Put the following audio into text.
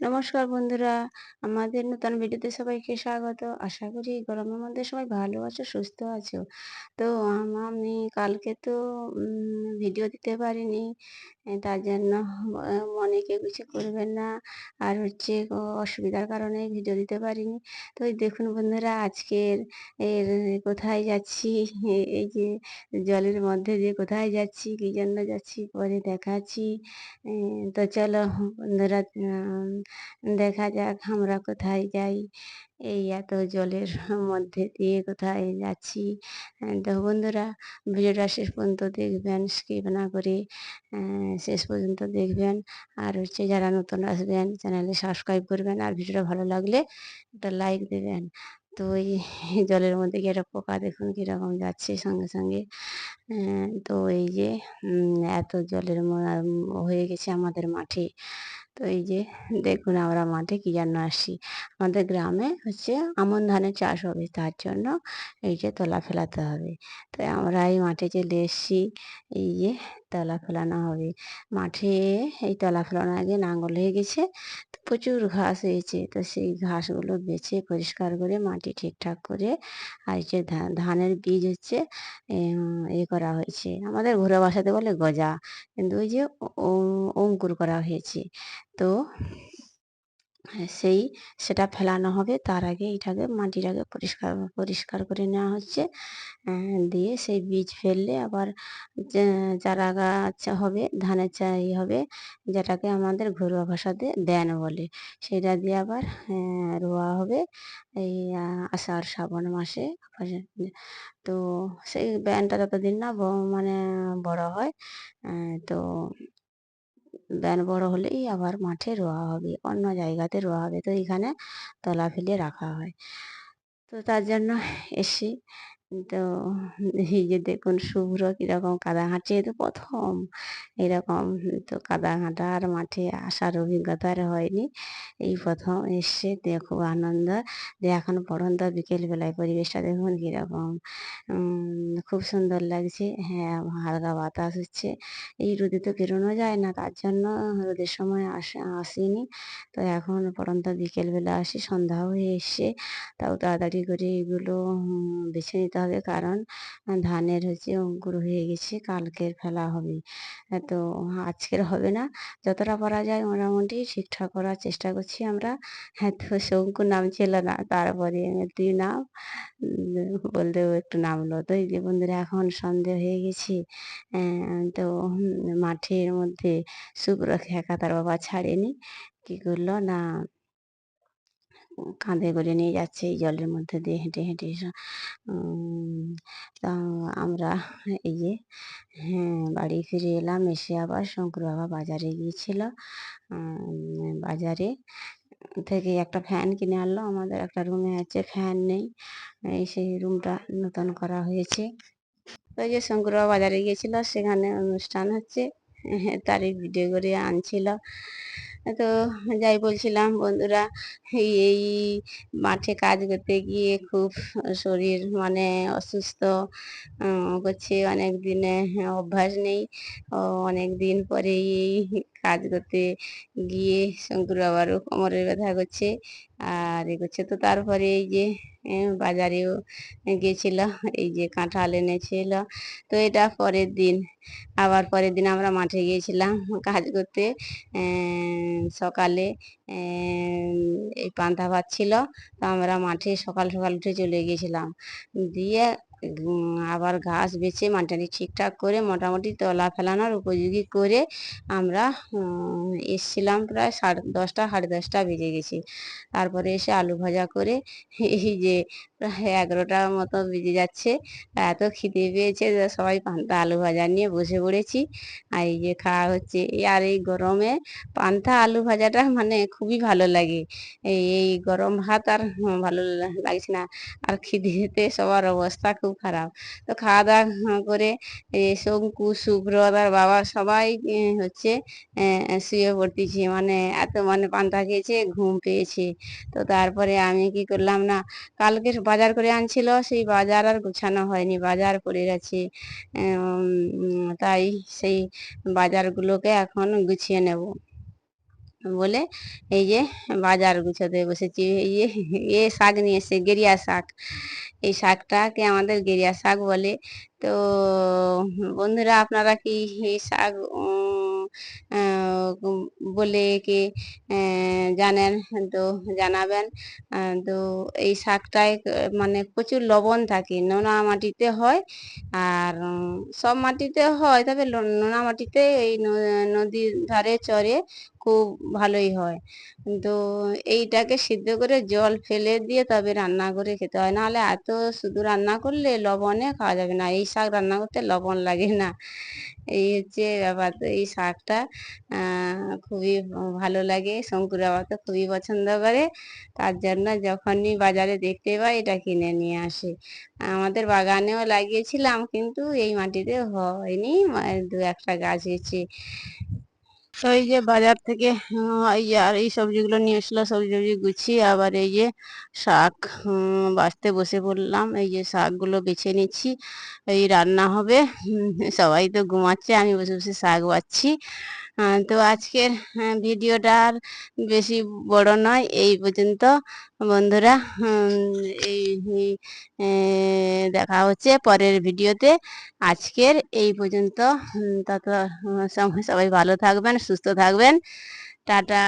নমস্কার বন্ধুরা। আমাদের নতুন ভিডিওতে সবাইকে স্বাগত। আশা করি গরমের মধ্যে সবাই ভালো আছো, সুস্থ আছো। তো আমি কালকে তো ভিডিও দিতে পারিনি। তার জন্য মনে কেউ কিছু করবেন না। আর হচ্ছে অসুবিধার কারণে ভিডিও দিতে পারিনি। তো দেখুন বন্ধুরা, আজকের এর কোথায় যাচ্ছি? এই যে জলের মধ্যে দিয়ে কোথায় যাচ্ছি? কী জন্য যাচ্ছি? পরে দেখাচ্ছি। তো চলো বন্ধুরা দেখা যাক আমরা কোথায় যাই। এই এত জলের মধ্যে দিয়ে কোথায় যাচ্ছি। তো বন্ধুরা, ভিডিওটা শেষ পর্যন্ত দেখবেন স্কিপ না করে শেষ পর্যন্ত দেখবেন। আর হচ্ছে যারা নতুন আসবেন, চ্যানেলে সাবস্ক্রাইব করবেন। আর ভিডিওটা ভালো লাগলে একটা লাইক দেবেন। তো এই জলের মধ্যে গিয়ে একটা পোকা দেখুন কীরকম যাচ্ছে সঙ্গে সঙ্গে। তো এই যে এত জলের হয়ে গেছে আমাদের মাঠে। তো এই যে দেখুন আমরা মাঠে কি জন্য আসি। আমাদের গ্রামে হচ্ছে আমন ধানের চাষ হবে, তার জন্য এই যে তলা ফেলাতে হবে। তো আমরা এই মাঠে যে এসছি, এই যে তলা ফেলানো হবে। মাঠে এই তলা ফেলানোর আগে নাঙ্গল হয়ে গেছে প্রচুর ঘাস হয়েছে। তো সেই ঘাসগুলো বেছে পরিষ্কার করে মাটি ঠিকঠাক করে আর যে ধানের বীজ হচ্ছে এ করা হয়েছে। আমাদের ঘুরে বাসাতে বলে গজা। কিন্তু ওই যে অঙ্কুর করা হয়েছে। তো সেই সেটা ফেলানো হবে। তার আগে এটাকে মাটিটাকে পরিষ্কার পরিষ্কার করে নেওয়া হচ্ছে। দিয়ে সেই বীজ ফেললে আবার চারা গাছ হবে, ধানের চা ই হবে, যেটাকে আমাদের ঘরোয়া ভাষাতে ব্যান বলে। সেটা দিয়ে আবার রোয়া হবে এই আষাঢ়, শ্রাবণ মাসে। তো সেই ব্যানটা যতদিন না মানে বড় হয় তো ব্যান বড় হলেই আবার মাঠে রোয়া হবে, অন্য জায়গাতে রোয়া হবে। তো এখানে তলা ফেলে রাখা হয়। তো তার জন্য এসি তো এই যে দেখুন শুভ্র কীরকম কাদা হাঁটছে তো প্রথম। এরকম তো কাদা হাঁটা আর মাঠে আসার অভিজ্ঞতা আর হয়নি। এই প্রথম এসছে দিয়ে খুব আনন্দ দিয়ে এখন পড়ন্ত বিকেলবেলায় পরিবেশটা দেখুন কীরকম। খুব সুন্দর লাগছে। হ্যাঁ হালকা বাতাস হচ্ছে। এই রোদে তো বেরোনো যায় না, তার জন্য রোদের সময় আসা, আসিনি। তো এখন পড়ন্ত বিকেলবেলা আসি, সন্ধ্যা হয়ে এসছে তাও তাড়াতাড়ি করে এগুলো বেছে নিতে হবে কারণ ধানের হচ্ছে অঙ্কুর হয়ে গেছে কালকের ফেলা হবে। তো আজকের হবে না। যতটা পারা যায় মোটামুটি ঠিকঠাক করার চেষ্টা করছি আমরা। হ্যাঁ তো সে অঙ্কুর নাম ছিল না তারপরে তুই নাম। উম, বলতে একটু নামলো তো এই যে বন্ধুরা এখন সন্ধে হয়ে গেছে। তো মাঠের মধ্যে শুভ্র খেকা তার বাবা ছাড়েনি। কি করল? না কাঁধে করে নিয়ে যাচ্ছে, এই জলের মধ্যে দিয়ে হেঁটে হেঁটে তা আমরা এই যে হ্যাঁ বাড়ি ফিরে এলাম, এসে আবার শঙ্কর বাবা বাজারে গিয়েছিল। বাজারে থেকে একটা ফ্যান কিনে আনলো, আমাদের একটা রুমে আছে, ফ্যান নেই সেই রুমটা নতুন করা হয়েছে। এই যে শঙ্কর বাবা বাজারে গিয়েছিল, সেখানে অনুষ্ঠান হচ্ছে তারই ভিডিও করে আনছিল। তো যাই বলছিলাম, বন্ধুরা এই মাঠে কাজ করতে গিয়ে খুব শরীর মানে অসুস্থ করছে, অনেক দিনে অভ্যাস নেই। অনেক দিন পরে এই কাজ করতে গিয়ে শঙ্কর বাবারও কোমরের ব্যথা করছে। আর এ করছে তো তারপরে এই যে বাজারেও গেছিল, এই যে কাঁঠাল এনেছিল। তো এটা পরের দিন, আবার পরের দিন আমরা মাঠে গিয়েছিলাম কাজ করতে। সকালে এই পান্তা ভাত ছিল, তো আমরা মাঠে সকাল সকাল উঠে চলে গিয়েছিলাম। দিয়ে আবার ঘাস বেছে মাটি ঠিকঠাক করে মোটামুটি তলা ফেলানোর উপযোগী করে আমরা এসছিলাম প্রায় সাড়ে দশটা সাড়ে দশটা বেজে গেছে। তারপরে এসে আলু ভাজা করে এই যে প্রায় এগারোটার মতো বেজে যাচ্ছে। এত খিদে পেয়েছে সবাই পান্তা, আলু ভাজা নিয়ে বসে পড়েছি। আর এই যে খাওয়া হচ্ছে আর এই গরমে পান্তা, আলু ভাজাটা মানে খুবই ভালো লাগে। এই এই গরম ভাত আর ভালো লাগছে না। আর খিদেতে সবার অবস্থা খুব খারাপ। তো খাওয়া দাওয়া করে শঙ্কু, শুভ্র তার বাবা সবাই হচ্ছে শুয়ে পড়তেছি। মানে এত মানে পান্তা খেয়েছে, ঘুম পেয়েছে। তো তারপরে আমি কি করলাম না কালকে বাজার করে আনছিল, সেই বাজার আর গোছানো হয়নি, বাজার পড়ে গেছে। তাই সেই বাজারগুলোকে এখন গুছিয়ে নেব। বলে, এই যে বাজার গুছোতে বসেছি, এই যে, এ শাক নিয়ে এসছে, গেরিয়া শাক। এই শাকটাকে আমাদের গেরিয়া শাক বলে। তো বন্ধুরা, আপনারা কি এই শাক বলে কি জানেন? তো জানাবেন। তো এই শাকটায় মানে প্রচুর লবণ থাকে, নোনা মাটিতে হয়। আর সব মাটিতে হয়, তবে নোনা মাটিতে এই নদীর ধারে চরে খুব ভালোই হয়। তো এইটাকে সিদ্ধ করে জল ফেলে দিয়ে তবে রান্না করে খেতে হয়। নাহলে এত শুধু রান্না করলে লবণে খাওয়া যাবে না। এই শাক রান্না করতে লবণ লাগে না। এই হচ্ছে ব্যাপার। তো এই শাকটা খুবই ভালো লাগে। শঙ্কুর বাবা তো খুবই পছন্দ করে। তার জন্য যখনই বাজারে দেখতে পাই, এটা কিনে নিয়ে আসে। আমাদের বাগানেও লাগিয়েছিলাম, কিন্তু এই মাটিতে হয়নি। দু একটা গাছ হয়েছে তো এই যে বাজার থেকে এই আর এই সবজিগুলো নিয়ে এসলো সবজি সবজি গুছিয়ে আবার এই যে শাক বাঁচতে বসে পড়লাম। এই যে শাকগুলো বেছে নিচ্ছি এই রান্না হবে। সবাই তো ঘুমাচ্ছে আমি বসে বসে শাক আহ, তো আজকের ভিডিওটা আর বেশি বড় নয়, এই পর্যন্ত। বন্ধুরা এই দেখা হচ্ছে পরের ভিডিওতে আজকের এই পর্যন্ত তত সবাই সবাই ভালো থাকবেন, সুস্থ থাকবেন। টাটা।